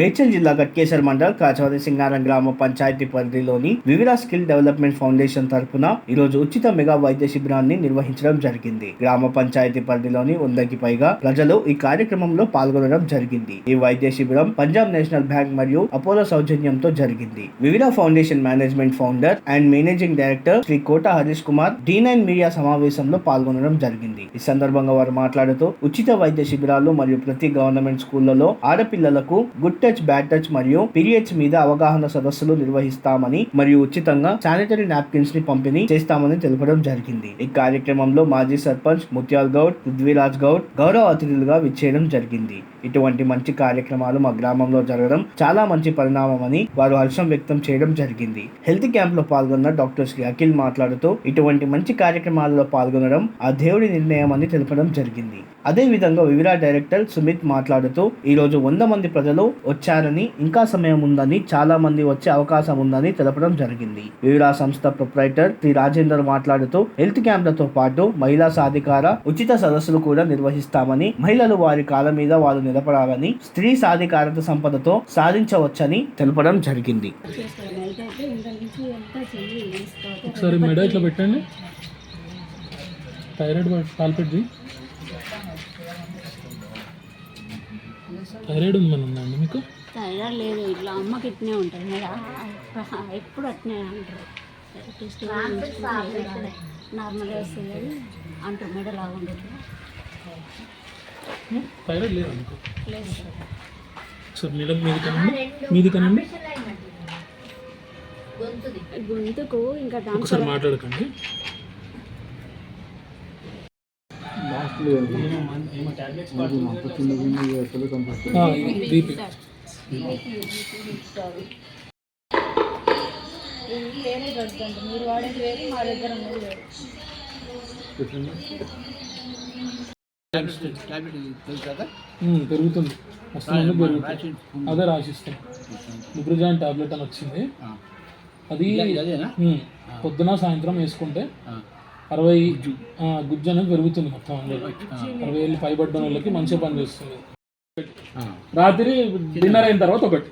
మేడ్చల్ జిల్లా గట్కేశ్వర మండల్ కాచవరి సింగారం గ్రామ పంచాయతీ పరిధిలోని వివిధ స్కిల్ డెవలప్మెంట్ ఫౌండేషన్ తరపున ఈ రోజు ఉచిత మెగా వైద్య శిబిరాన్ని నిర్వహించడం జరిగింది. గ్రామ పంచాయతీ పరిధిలోని వందకి పైగా ప్రజలు ఈ కార్యక్రమంలో పాల్గొనడం జరిగింది. ఈ వైద్య శిబిరం పంజాబ్ నేషనల్ బ్యాంక్ మరియు అపోలో సౌజన్యంతో జరిగింది. వివిధ foundation management founder and managing director Shri Kota Harish Kumar D nine media సమావేశంలో పాల్గొనడం జరిగింది. ఈ సందర్భంగా వారు మాట్లాడుతూ ఉచిత వైద్య శిబిరాలు మరియు ప్రతి గవర్నమెంట్ స్కూళ్ళలో ఆడపిల్లలకు గుట్టె టచ్ బ్యాడ్ టచ్ మరియు పీరియడ్స్ మీద అవగాహన సదస్సులు నిర్వహిస్తామని మరియు ఉచితంగా శానిటరీ నాప్కిన్స్ని పంపిణీ చేస్తామని తెలపడం జరిగింది. ఈ కార్యక్రమంలో మాజీ సర్పంచ్ ముత్యాల్ గౌడ్ పృథ్వీరాజ్ గౌడ్ గౌరవ అతిథులుగా విచ్చేయడం జరిగింది. ఇటువంటి మంచి కార్యక్రమాలు మా గ్రామంలో జరగడం చాలా మంచి పరిణామమని వారు హర్షం వ్యక్తం చేయడం జరిగింది. హెల్త్ క్యాంప్లో పాల్గొన్న డాక్టర్ శ్రీ అఖిల్ మాట్లాడుతూ ఇటువంటి మంచి కార్యక్రమాలలో పాల్గొనడం ఆ దేవుడి నిర్ణయం అని తెలపడం జరిగింది. అదే విధంగా వివిరా డైరెక్టర్ సుమిత్ మాట్లాడుతూ ఈ రోజు వంద మంది ప్రజలు వచ్చారని ఇంకా సమయం ఉందని చాలా మంది వచ్చే అవకాశం ఉందని తెలపడం జరిగింది. వివిధ సంస్థ ప్రొప్రైటర్ శ్రీ రాజేందర్ మాట్లాడుతూ హెల్త్ క్యాంప్లతో పాటు మహిళా సాధికార ఉచిత సదస్సులు కూడా నిర్వహిస్తామని మహిళలు వారి కాల మీద వారు నిలబడాలని స్త్రీ సాధికారత సంపదతో సాధించవచ్చని తెలపడం జరిగింది. ఒకసారి మెడ ఇట్లా పెట్టండి. థైరాయిడ్ పాల్పెట్టి థైరాయిడ్ ఉందని ఉందండి మీకు? థైరాయిడ్ లేదు ఇట్లా అమ్మకి ఇట్నే ఉంటుంది ఎప్పుడు అట్నే అంటారు. టెస్ట్ నార్మల్గా వస్తుంది అది అంటారు మెడ లాగా ఉండదు థైరాయిడ్ లేదా మీకు? లేదు ఒకసారి మెడ మీది కనండి మీది కనండి గొంతుకు ఇంకా ఒకసారి మాట్లాడకండి. మీరు వాడేది వేరు మా దగ్గర ఉన్నది వేరు ఉమ్, పెరుగుతుంది. వస్తుంది పెరుగుతుంది. అదే రాసిస్తాం. నిబ్రిజాన్ టాబ్లెట్ అని వచ్చింది. అది పొద్దున సాయంత్రం వేసుకుంటే అరవై గుజ్జు అనేది పెరుగుతుంది మొత్తం అందరికి. అరవై ఏళ్ళు పైబడ్డ వాళ్ళకి మంచిగా పనిచేస్తుంది రాత్రి డిన్నర్ అయిన తర్వాత ఒకటి.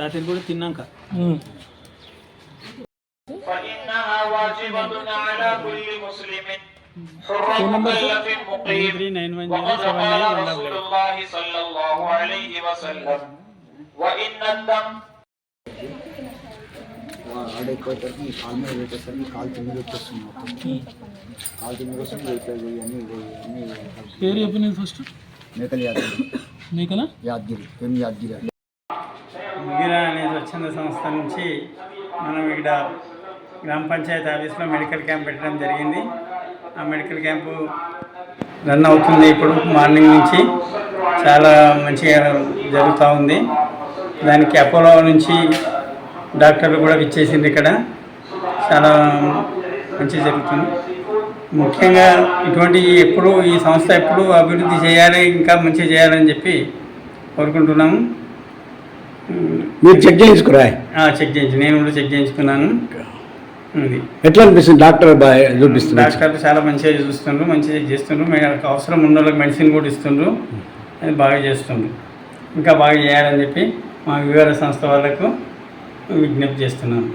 రాత్రి కూడా తిన్నాక. ఫోన్ నంబర్ త్రీ నైన్ ఆడ ఎక్కువైపోయి కాలు మీద పెట్టేసరికి కాల్ తిమ్మిది వచ్చేస్తుంది మొత్తం. కాలు తిమ్మిది వస్తుంది ఇట్లా అన్ని అన్ని పేరు చెప్పిన ఫస్ట్. మేకల యాదగిరి. మేకల? యాదగిరి ఎం యాదగిరి ముగిరా అనే స్వచ్ఛంద సంస్థ నుంచి మనం ఇక్కడ గ్రామ పంచాయతీ ఆఫీస్లో మెడికల్ క్యాంప్ పెట్టడం జరిగింది. ఆ మెడికల్ క్యాంపు రన్ అవుతుంది ఇప్పుడు మార్నింగ్ నుంచి. చాలా మంచిగా జరుగుతూ ఉంది. దానికి అపోలో నుంచి డాక్టర్లు కూడా విచ్చేసింది ఇక్కడ. చాలా మంచి జరుగుతుంది. ముఖ్యంగా ఇటువంటి ఎప్పుడు ఈ సంస్థ ఎప్పుడు అభివృద్ధి చేయాలి ఇంకా మంచిగా చేయాలని చెప్పి కోరుకుంటున్నాము. మీరు చెక్ చేయించుకురా. చెక్ చేయించు. నేను కూడా చెక్ చేయించుకున్నాను. ఎట్లా అనిపిస్తుంది? డాక్టర్ చూపిస్తున్నారు డాక్టర్లు చాలా మంచిగా చూస్తుండ్రు మంచిగా చేస్తుండ్రు. మనకు అవసరం ఉన్న వాళ్ళకి మెడిసిన్ కూడా ఇస్తుండ్రు. అది బాగా చేస్తుండ్రు. ఇంకా బాగా చేయాలని చెప్పి మా వివేర సంస్థ వాళ్ళకు విజ్ఞప్తి చేస్తున్నాను.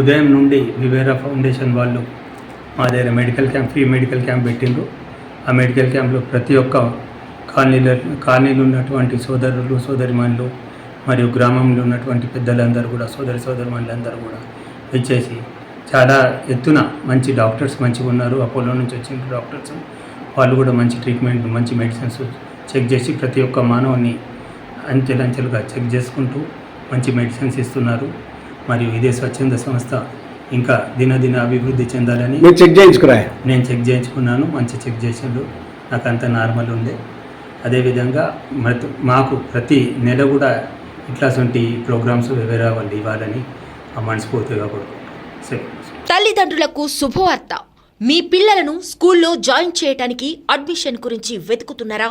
ఉదయం నుండి వివేరా ఫౌండేషన్ వాళ్ళు మా దగ్గర medical camp free medical camp పెట్టిండ్రు. ఆ మెడికల్ క్యాంప్లో ప్రతి ఒక్క కాలనీలో కాలనీలు ఉన్నటువంటి సోదరులు సోదరిమణులు మరియు గ్రామంలో ఉన్నటువంటి పెద్దలందరూ కూడా సోదరి సోదరిమణులందరూ కూడా వచ్చేసి చాలా ఎత్తున మంచి డాక్టర్స్ మంచిగా ఉన్నారు. అపోలో నుంచి వచ్చిన డాక్టర్స్ వాళ్ళు కూడా మంచి ట్రీట్మెంట్ మంచి మెడిసిన్స్ చెక్ చేసి ప్రతి ఒక్క మానవుని అంచెలంచెలుగా చెక్ చేసుకుంటూ మంచి మెడిసిన్స్ ఇస్తున్నారు. మరియు ఇదే స్వచ్ఛంద సంస్థ ఇంకా దినదిన అభివృద్ధి చెందాలని చెక్ చేయించుకురా. నేను చెక్ చేయించుకున్నాను. మంచి చెక్ చేసిండు. నాకు అంత నార్మల్ ఉంది. అదేవిధంగా మత- మాకు ప్రతి నెల కూడా ఇట్లాంటి ప్రోగ్రామ్స్ వేరే వాళ్ళు ఇవ్వాలని ఆ మనస్ఫూర్తిగా కోరుకుంటున్నాను. సరే. తల్లిదండ్రులకు శుభవార్త. మీ పిల్లలను స్కూల్లో జాయిన్ చేయటానికి అడ్మిషన్ గురించి వెతుకుతున్నారా?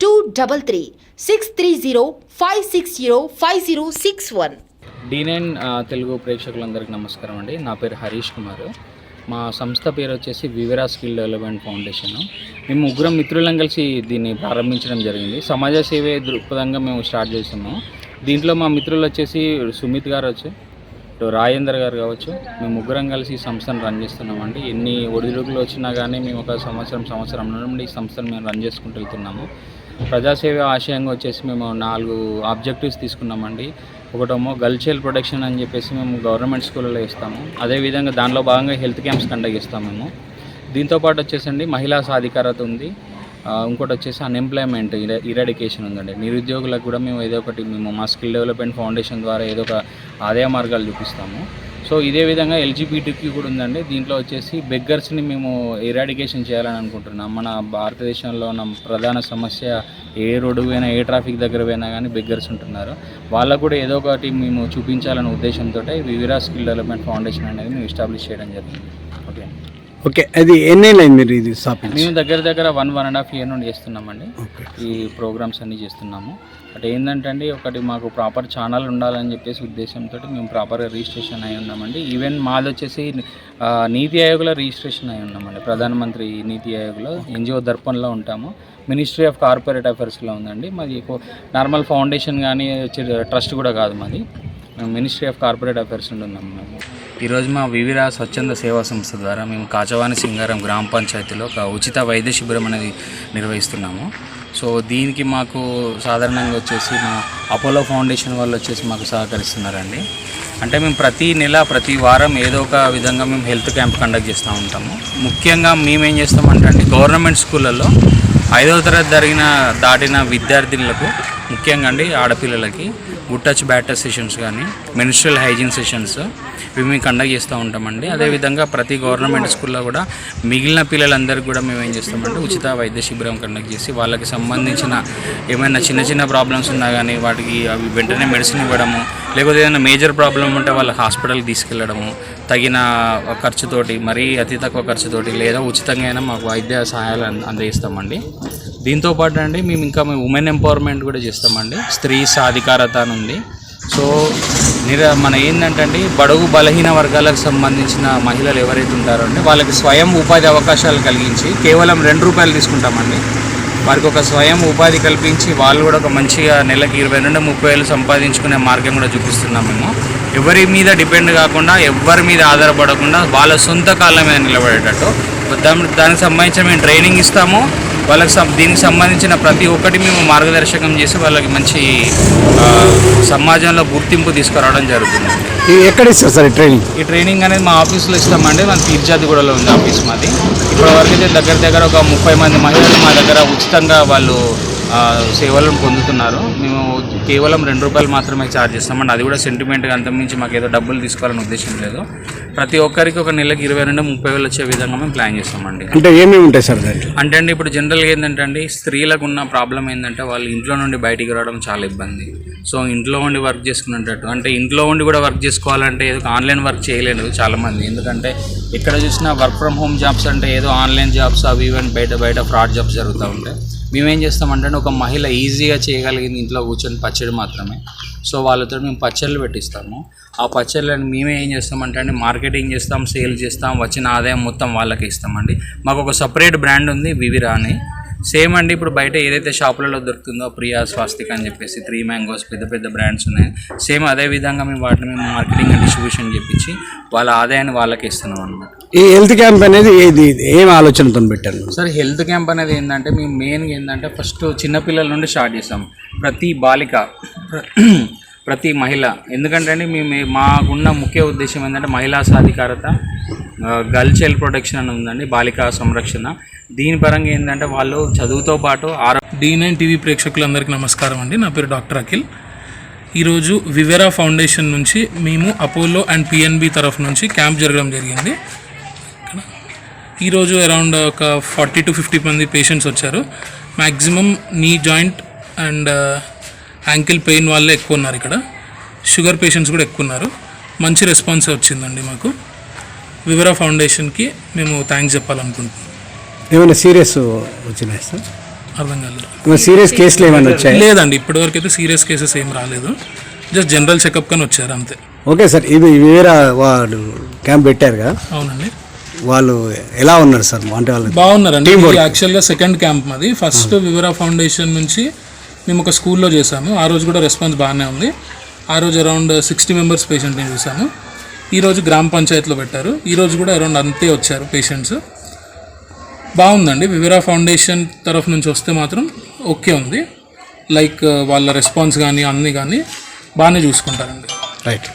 two double three six three zero five six zero five zero six one D nine Telugu ప్రేక్షకులందరికీ నమస్కారం అండి. నా పేరు హరీష్ కుమార్. మా సంస్థ పేరు వచ్చేసి వివరా స్కిల్ డెవలప్మెంట్ ఫౌండేషన్. మేము ముగ్గురం మిత్రులం కలిసి దీన్ని ప్రారంభించడం జరిగింది. సమాజ సేవే దృక్పథంగా మేము స్టార్ట్ చేస్తున్నాము దీంట్లో మా మిత్రులు వచ్చేసి సుమిత్ గారు వచ్చి ఇటు రాజేందర్ గారు కావచ్చు. మేము ముగ్గురం కలిసి ఈ సంస్థను రన్ చేస్తున్నామండి ఎన్ని ఒడిదుడుకులు వచ్చినా కానీ మేము ఒక సంవత్సరం సంవత్సరం నుండి ఈ సంస్థను మేము రన్ చేసుకుంటూ వెళ్తున్నాము. ప్రజాసేవ ఆశయంగా వచ్చేసి మేము నాలుగు ఆబ్జెక్టివ్స్ తీసుకున్నామండి. ఒకటేమో గర్ల్ చైల్డ్ ప్రొటెక్షన్ అని చెప్పేసి మేము గవర్నమెంట్ స్కూళ్ళలో ఇస్తాము అదేవిధంగా దానిలో భాగంగా హెల్త్ క్యాంప్స్ కండక్ట్ ఇస్తాము మేము. దీంతోపాటు వచ్చేసండి మహిళా సాధికారత ఉంది. ఇంకోటి వచ్చేసి అన్ఎంప్లాయ్మెంట్ ఇరాడికేషన్ ఉందండి. నిరుద్యోగులకు కూడా మేము ఏదో ఒకటి మేము మా స్కిల్ డెవలప్మెంట్ ఫౌండేషన్ ద్వారా ఏదో ఒక ఆదాయ మార్గాలు చూపిస్తాము. సో ఇదే విధంగా ఎల్జీబీటీకి కూడా ఉందండి. దీంట్లో వచ్చేసి బెగ్గర్స్ని మేము ఇరాడికేషన్ చేయాలని అనుకుంటున్నాం. మన భారతదేశంలో ఉన్న ప్రధాన సమస్య ఏ రోడ్డు పోయినా ఏ ట్రాఫిక్ దగ్గర పోయినా కానీ బెగ్గర్స్ ఉంటున్నారు. వాళ్ళకు కూడా ఏదో ఒకటి మేము చూపించాలనే ఉద్దేశంతో వివిరా స్కిల్ డెవలప్మెంట్ ఫౌండేషన్ అనేది మేము ఎస్టాబ్లిష్ చేయడం జరిగింది. ఓకే అది ఎన్నేళ్ళైంది మీరు ఇది స్థాపించి? మేము దగ్గర దగ్గర one one and half year నుండి చేస్తున్నామండి. ఈ ప్రోగ్రామ్స్ అన్నీ చేస్తున్నాము. బట్ ఏంటంటే అండి ఒకటి మాకు ప్రాపర్ ఛానల్ ఉండాలని చెప్పేసి ఉద్దేశంతో మేము ప్రాపర్గా రిజిస్ట్రేషన్ అయి ఉన్నామండి. ఈవెన్ మాది వచ్చేసి నీతి ఆయోగ్లో రిజిస్ట్రేషన్ అయి ఉన్నామండి. ప్రధానమంత్రి నీతి ఆయోగ్లో ఎన్జిఓ దర్పణలో ఉంటాము. మినిస్ట్రీ ఆఫ్ కార్పొరేట్ అఫైర్స్లో ఉందండి. మాది నార్మల్ ఫౌండేషన్ కానీ ట్రస్ట్ కూడా కాదు మాది. మేము మినిస్ట్రీ ఆఫ్ కార్పొరేట్ అఫేర్స్ నుండి ఉన్నాం మేము. ఈరోజు మా వివిధ స్వచ్ఛంద సేవా సంస్థ ద్వారా మేము కాచవాణి సింగారం గ్రామ పంచాయతీలో ఒక ఉచిత వైద్య శిబిరం అనేది నిర్వహిస్తున్నాము. సో దీనికి మాకు సాధారణంగా వచ్చేసి మా అపోలో ఫౌండేషన్ వాళ్ళు వచ్చేసి మాకు సహకరిస్తున్నారండి. అంటే మేము ప్రతి నెల ప్రతి వారం ఏదో ఒక విధంగా మేము హెల్త్ క్యాంప్ కండక్ట్ చేస్తూ ఉంటాము. ముఖ్యంగా మేము ఏం చేస్తామంటే అండి గవర్నమెంట్ స్కూళ్ళల్లో ఐదవ తరగతి జరిగిన దాటిన విద్యార్థినులకు ముఖ్యంగా అండి ఆడపిల్లలకి good touch bad touch sessions కానీ మెన్స్ట్రల్ హైజీన్ సెషన్స్ ఇవి మేము కండక్ట్ చేస్తూ ఉంటామండి. అదేవిధంగా ప్రతి గవర్నమెంట్ స్కూల్లో కూడా మిగిలిన పిల్లలందరికీ కూడా మేము ఏం చేస్తామంటే ఉచిత వైద్య శిబిరం కండక్ట్ చేసి వాళ్ళకి సంబంధించిన ఏమైనా చిన్న చిన్న ప్రాబ్లమ్స్ ఉన్నా కానీ వాటికి అవి వెంటనే మెడిసిన్ ఇవ్వడము లేకపోతే ఏదైనా మేజర్ ప్రాబ్లం ఉంటే వాళ్ళ హాస్పిటల్కి తీసుకెళ్ళడము తగిన ఖర్చుతోటి మరీ అతి తక్కువ ఖర్చుతోటి లేదా ఉచితంగా అయినా మాకు వైద్య సహాయాలు అంద- అందజేస్తామండి. దీంతో పాటు అండి మేము ఇంకా మేము ఉమెన్ ఎంపవర్మెంట్ కూడా చేస్తామండి. స్త్రీ సాధికారత అని ఉంది. సో నిర మన ఏంటంటే బడుగు బలహీన వర్గాలకు సంబంధించిన మహిళలు ఎవరైతే ఉంటారో అంటే వాళ్ళకి స్వయం ఉపాధి అవకాశాలు కలిగించి కేవలం రెండు రూపాయలు తీసుకుంటామండి. వారికి ఒక స్వయం ఉపాధి కల్పించి వాళ్ళు కూడా ఒక మంచిగా నెలకి ఇరవై నుండి ముప్పై వేలు సంపాదించుకునే మార్గం కూడా చూపిస్తున్నాం మేము. ఎవరి మీద డిపెండ్ కాకుండా ఎవరి మీద ఆధారపడకుండా వాళ్ళ సొంత కాళ్ళ మీద నిలబడేటట్టు. దాని దానికి సంబంధించిన మేము ట్రైనింగ్ ఇస్తాము. వాళ్ళకి దీనికి సంబంధించిన ప్రతి ఒక్కటి మేము మార్గదర్శకం చేసి వాళ్ళకి మంచి సమాజంలో గుర్తింపు తీసుకురావడం జరుగుతుంది. ఎక్కడ ఇస్తారు సార్ ఈ ట్రైనింగ్ ఈ ట్రైనింగ్ అనేది మా ఆఫీస్లో ఇస్తామండి. మన తీర్జాదిగూడలో ఉంది ఆఫీస్ మాది. ఇప్పటి వరకు అయితే దగ్గర దగ్గర ఒక ముప్పై మంది మహిళలు మా దగ్గర ఉచితంగా వాళ్ళు సేవలను పొందుతున్నారు. మేము కేవలం రెండు రూపాయలు మాత్రమే ఛార్జ్ చేస్తామండి అది కూడా సెంటిమెంట్గా అంతమించి మాకు ఏదో డబ్బులు తీసుకోవాలని ఉద్దేశం లేదు. ప్రతి ఒక్కరికి ఒక నెలకి ఇరవై నుండి ముప్పై వేలు వచ్చే విధంగా మేము ప్లాన్ చేస్తామండి. అంటే ఏమేమి ఉంటాయి సార్ దాంట్లో? అంటే అండి ఇప్పుడు జనరల్గా ఏంటంటే అండి స్త్రీలకు ఉన్న ప్రాబ్లం ఏంటంటే వాళ్ళు ఇంట్లో నుండి బయటికి రావడం చాలా ఇబ్బంది. సో ఇంట్లో ఉండి వర్క్ చేసుకునేటట్టు అంటే ఇంట్లో ఉండి కూడా వర్క్ చేసుకోవాలంటే ఏదో ఆన్లైన్ వర్క్ చేయలేరు చాలామంది. ఎందుకంటే ఎక్కడ చూసినా వర్క్ ఫ్రమ్ హోమ్ జాబ్స్ అంటే ఏదో ఆన్లైన్ జాబ్స్ అవి ఇవన్నీ బయట బయట ఫ్రాడ్ జాబ్స్ జరుగుతూ ఉంటాయి. మేమేం చేస్తామంటే ఒక మహిళ ఈజీగా చేయగలిగింది ఇంట్లో కూర్చొని పచ్చడి మాత్రమే. సో వాళ్ళతో మేము పచ్చళ్ళు పెట్టిస్తాము. ఆ పచ్చళ్ళని మేమే ఏం చేస్తామంటే అండి మార్కెటింగ్ చేస్తాం సేల్ చేస్తాం వచ్చిన ఆదాయం మొత్తం వాళ్ళకి ఇస్తామండి. మాకు ఒక సపరేట్ బ్రాండ్ ఉంది వివిరా అని సేమ్ అండి ఇప్పుడు బయట ఏదైతే షాపులలో దొరుకుతుందో ప్రియా స్వాస్తిక్ అని చెప్పేసి త్రీ మ్యాంగోస్ పెద్ద పెద్ద బ్రాండ్స్ ఉన్నాయి. సేమ్ అదే విధంగా మేము వాటిని మేము మార్కెటింగ్ అండ్ డిస్ట్రిబ్యూషన్ చెప్పించి వాళ్ళ ఆదాయాన్ని వాళ్ళకి ఇస్తున్నాం అనమాట ఈ హెల్త్ క్యాంప్ అనేది ఏది ఏం ఆలోచనతో పెట్టారు? సార్ హెల్త్ క్యాంప్ అనేది ఏంటంటే మేము మెయిన్గా ఏంటంటే ఫస్ట్ చిన్నపిల్లల నుండి స్టార్ట్ చేస్తాం. ప్రతి బాలిక ప్ర- ప్రతి మహిళ. ఎందుకంటే అండి మేము మాకున్న ముఖ్య ఉద్దేశం ఏంటంటే మహిళా సాధికారత గర్ల్ చైల్డ్ ప్రొటెక్షన్ అని ఉందండి బాలికా సంరక్షణ. దీని పరంగా ఏంటంటే వాళ్ళు చదువుతో పాటు ఆరో డి నైన్ టీవీ ప్రేక్షకులందరికీ నమస్కారం అండి. నా పేరు డాక్టర్ అఖిల్. ఈరోజు వివెరా ఫౌండేషన్ నుంచి మేము అపోలో అండ్ పిఎన్బి తరఫు నుంచి క్యాంప్ జరగడం జరిగింది. ఈరోజు అరౌండ్ ఒక ఫార్టీ టు ఫిఫ్టీ మంది పేషెంట్స్ వచ్చారు. Maximum knee joint and ankle pain వాళ్ళే ఎక్కువ ఉన్నారు ఇక్కడ. షుగర్ పేషెంట్స్ కూడా ఎక్కువ ఉన్నారు. మంచి రెస్పాన్స్ వచ్చిందండి మాకు. వివరా ఫౌండేషన్కి మేము థ్యాంక్స్ చెప్పాలనుకుంటున్నాం. ఏమైనా సీరియస్ వచ్చినాయి సార్? అర్థం కాలేదు. ఏమైనా సీరియస్ కేసులు ఏమైనా వచ్చాయి? లేదండి ఇప్పటివరకు అయితే సీరియస్ కేసెస్ ఏం రాలేదు. జస్ట్ జనరల్ చెకప్ కానీ వచ్చారు అంతే. ఓకే సార్ ఇది వేరే వాడు క్యాంప్ పెట్టారుగా అవునండి. వాళ్ళు ఎలా ఉన్నారు సార్? అంటే వాళ్ళు బాగున్నారండి. యాక్చువల్గా సెకండ్ క్యాంప్ మాది. ఫస్ట్ వివరా ఫౌండేషన్ నుంచి మేము ఒక స్కూల్లో చేసాము ఆ రోజు కూడా రెస్పాన్స్ బాగానే ఉంది. ఆ రోజు అరౌండ్ సిక్స్టీ మెంబర్స్ పేషెంట్ని చూసాము. ఈ రోజు గ్రామ పంచాయతీలో పెట్టారు. ఈ రోజు కూడా అరౌండ్ అంతే వచ్చారు పేషెంట్స్ బాగుందండి. వివిరా ఫౌండేషన్ తరఫు నుంచి వస్తే మాత్రం ఓకే ఉంది. లైక్ వాళ్ళ రెస్పాన్స్ కానీ అన్నీ కానీ బాగానే చూసుకుంటారండి. రైట్.